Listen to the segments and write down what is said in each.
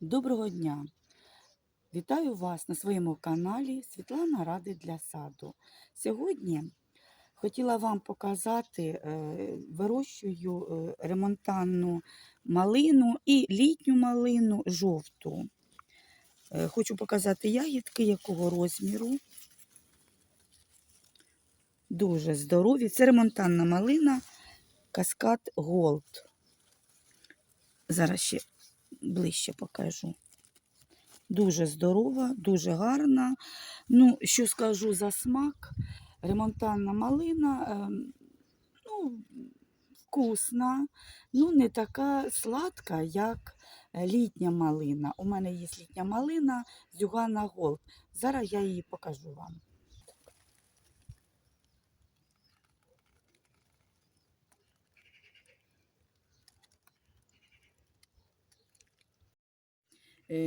Доброго дня! Вітаю вас на своєму каналі Світлана Ради для саду. Сьогодні хотіла вам показати, е, вирощую е, ремонтанну малину і літню малину жовту. Е, Хочу показати ягідки, якого розміру. Дуже здорові. Це ремонтанна малина Каскад Голд. Зараз ще ближче покажу. Дуже здорова, дуже гарна. Ну, що скажу за смак, ремонтанна малина, ем, ну, вкусна, ну, не така сладка, як е, літня малина. У мене є літня малина Зюгана Голд. Зараз я її покажу вам.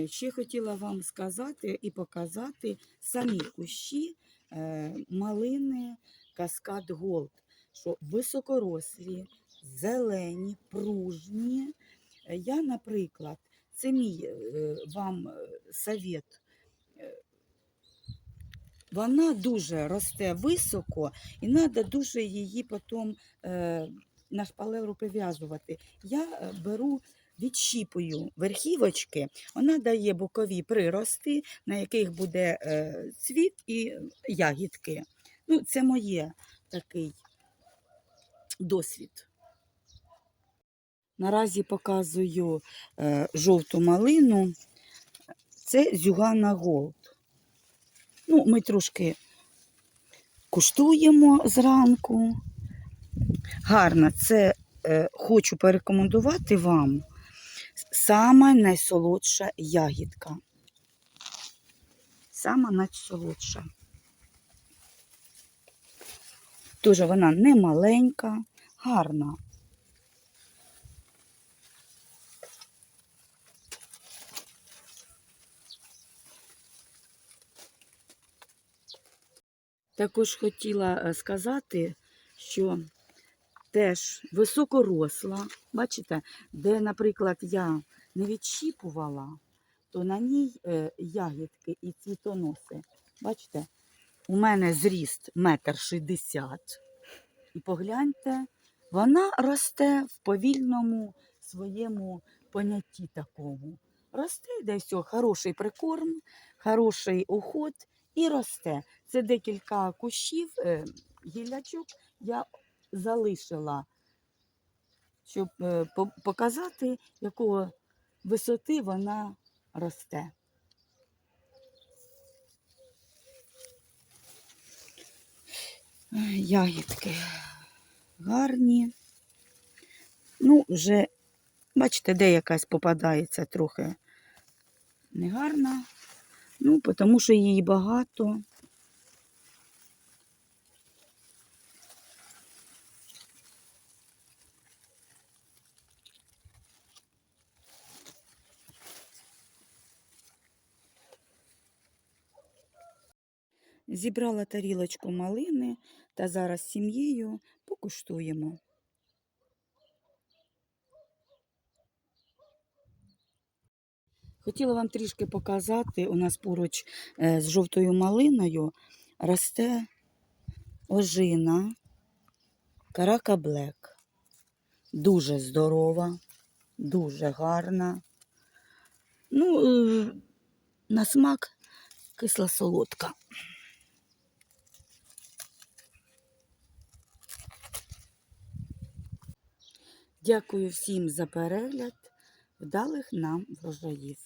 Ще хотіла вам сказати і показати самі кущі е, малини Каскад Голд, що високорослі, зелені, пружні. Е, Я, наприклад, це мій е, вам е, совет. Е, Вона дуже росте високо, і треба дуже її потім е, на шпалеру прив'язувати. Я е, беру відщіпую верхівочки, вона дає бокові прирости, на яких буде е, цвіт і ягідки. Ну, це моє такий досвід. Наразі показую е, жовту малину. Це Зюгана Голд. Ну, ми трошки куштуємо зранку. Гарна, це е, хочу порекомендувати вам. Сама найсолодша ягідка. Сама найсолодша. Дуже вона не маленька, гарна. Також хотіла е, сказати, що теж високоросла, бачите, де, наприклад, я не відщіпувала, то на ній е, ягідки і цвітоноси. Бачите, у мене зріст метр шістдесят. І погляньте, вона росте в повільному своєму понятті такому. Росте, де все, хороший прикорм, хороший уход і росте. Це декілька кущів, е, гіллячок я залишила, щоб е, показати, якого висоти вона росте. Ягідки гарні. Ну, вже, бачите, де якась попадається трохи негарна. Ну, тому що її багато. Зібрала тарілочку малини та зараз з сім'єю покуштуємо. Хотіла вам трішки показати, у нас поруч е, з жовтою малиною росте ожина Карака Блек. Дуже здорова, дуже гарна. Ну, е, на смак кисла солодка. Дякую всім за перегляд. Вдалих нам врожаїв.